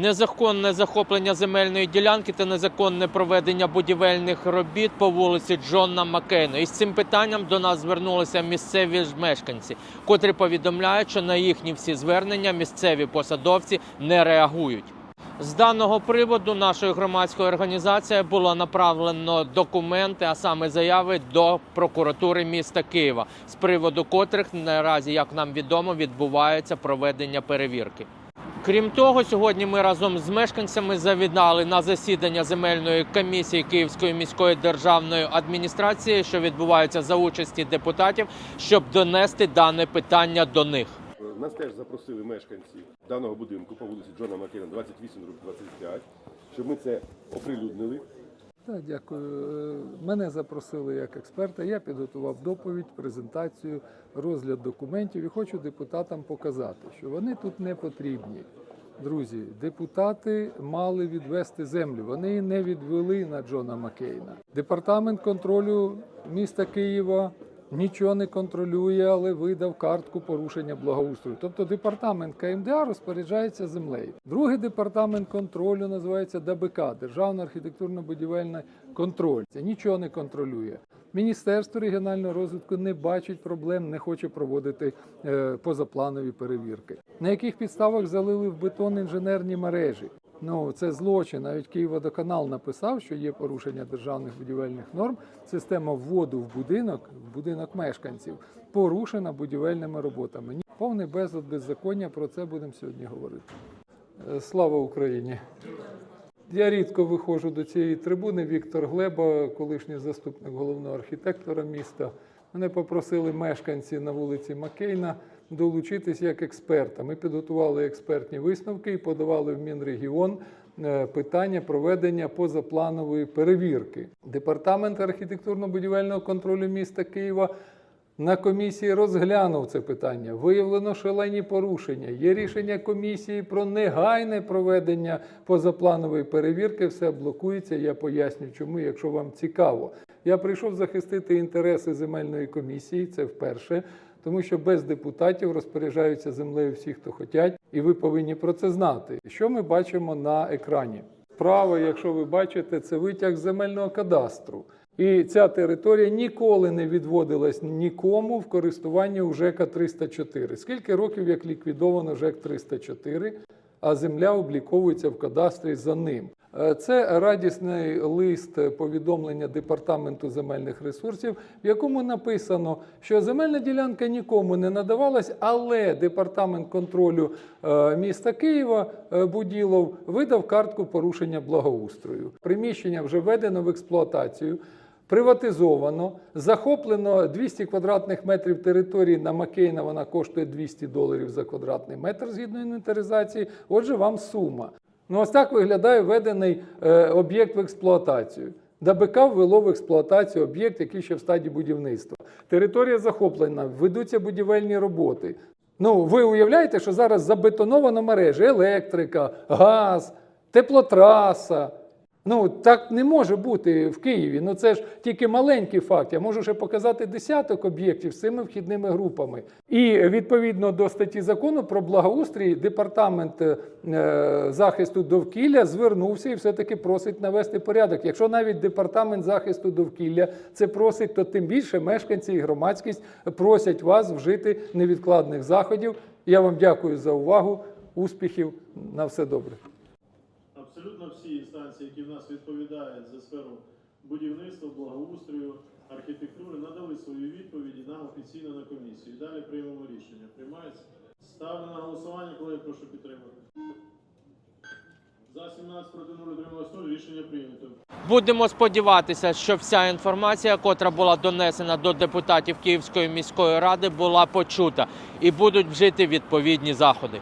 Незаконне захоплення земельної ділянки та незаконне проведення будівельних робіт по вулиці Джона Маккейна. З цим питанням до нас звернулися місцеві мешканці, котрі повідомляють, що на їхні всі звернення місцеві посадовці не реагують. З даного приводу нашою громадською організацією було направлено документи, а саме заяви до прокуратури міста Києва, з приводу котрих наразі, як нам відомо, відбувається проведення перевірки. Крім того, сьогодні ми разом з мешканцями завідали на засідання земельної комісії Київської міської державної адміністрації, що відбувається за участі депутатів, щоб донести дане питання до них. Нас теж запросили мешканці даного будинку по вулиці Джона Макена, 28 років 25, щоб ми це оприлюднили. Так, дякую. Е, Мене запросили як експерта. Я підготував доповідь, презентацію, розгляд документів і хочу депутатам показати, що вони тут не потрібні. Друзі, депутати мали відвести землю. Вони не відвели на Джона Маккейна. Департамент контролю міста Києва нічого не контролює, але видав картку порушення благоустрою. Тобто департамент КМДА розпоряджається землею. Другий департамент контролю називається ДБК Державна архітектурно-будівельна контроль. Це нічого не контролює. Міністерство регіонального розвитку не бачить проблем, не хоче проводити е, позапланові перевірки. На яких підставах залили в бетон інженерні мережі? Ну це злочин. Навіть Київводоканал написав, що є порушення державних будівельних норм. Система вводу в будинок, в будинок мешканців, порушена будівельними роботами. Повний безлад беззаконня. Про це будемо сьогодні говорити. Е, Слава Україні! Я рідко виходжу до цієї трибуни. Віктор Глеба, колишній заступник головного архітектора міста. Мене попросили мешканці на вулиці Макейна долучитись як експерта. Ми підготували експертні висновки і подавали в Мінрегіон е, питання проведення позапланової перевірки. Департамент архітектурно-будівельного контролю міста Києва на комісії розглянув це питання. Виявлено шалені порушення. Є рішення комісії про негайне проведення позапланової перевірки. Все блокується. Я поясню, чому, якщо вам цікаво. Я прийшов захистити інтереси земельної комісії. Це вперше. Тому що без депутатів розпоряджаються землею всі, хто хочуть, і ви повинні про це знати. Що ми бачимо на екрані? Право, якщо ви бачите, це витяг земельного кадастру. І ця територія ніколи не відводилась нікому в користування у ЖЕКа 304. Скільки років як ліквідовано ЖЕК 304, а земля обліковується в кадастрі за ним. Е, Це радісний лист повідомлення департаменту земельних ресурсів, в якому написано, що земельна ділянка нікому не надавалась, але департамент контролю е, міста Києва е, Буділов видав картку порушення благоустрою. Приміщення вже введено в експлуатацію. Приватизовано, захоплено 200 квадратних метрів території на Маккейна, вона коштує 200 доларів за квадратний метр згідно інвентаризації. Отже, вам сума. Ну, ось так виглядає введений е, об'єкт в експлуатацію. ДБК ввело в експлуатацію об'єкт, який ще в стадії будівництва. Територія захоплена, ведуться будівельні роботи. Ну, ви уявляєте, що зараз забетоновано мережі, електрика, газ, теплотраса. Ну, так не може бути в Києві. Ну це ж тільки маленький факт. Я можу ще показати десяток об'єктів з цими вхідними групами. І відповідно до статті закону про благоустрій, департамент е, захисту довкілля звернувся і все-таки просить навести порядок. Якщо навіть департамент захисту довкілля це просить, то тим більше мешканці і громадськість просять вас вжити невідкладних заходів. Я вам дякую за увагу. Успіхів на все добре. Абсолютно всі інстанції, які в нас відповідають за сферу будівництва, благоустрою, архітектури, надали свої відповіді нам офіційно на комісію. Далі приймемо рішення. Приймається. Ставлю на голосування, колеги, прошу підтримати. За 17 проти 0 утрималось 0. Рішення прийнято. Будемо сподіватися, що вся інформація, котра була донесена до депутатів Київської міської ради, була почута і будуть вжити відповідні заходи.